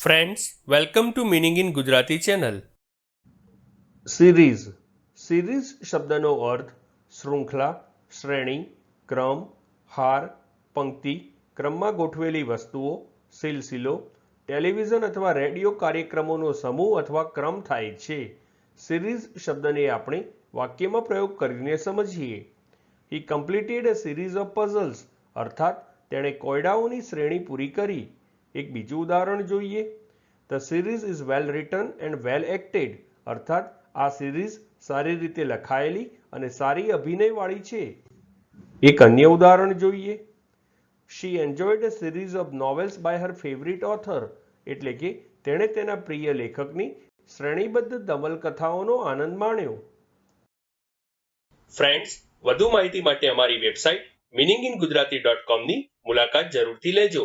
Friends welcome to meaning in Gujarati channel series series શબ્દનો અર્થ શૃંખલા શ્રેણી ક્રમ હાર પંક્તિ ક્રમમાં ગોઠવેલી વસ્તુઓ સિલસિલો ટેલિવિઝન અથવા રેડિયો કાર્યક્રમોનો સમૂહ અથવા ક્રમ થાય છે સિરીઝ શબ્દને આપણે વાક્યમાં પ્રયોગ કરીને સમજીએ he completed a series of puzzles અર્થાત તેણે કોયડાઓની શ્રેણી પૂરી કરી એક બીજું ઉદાહરણ જોઈએ. The series is well written and well acted અર્થાત, આ સિરીઝ સારી રીતે લખાયેલી અને સારી અભિનયવાળી છે. એક અન્ય ઉદાહરણ જોઈએ. She enjoyed a series of novels by her favourite author એટલે કે તેણે તેના પ્રિય લેખકની શ્રેણીબદ્ધ દમલકથાઓનો આનંદ માણ્યો. ફ્રેન્ડ્સ વધુ માહિતી માટે અમારી website meaning in Gujarati dot કોમની મુલાકાત જરૂરથી લેજો.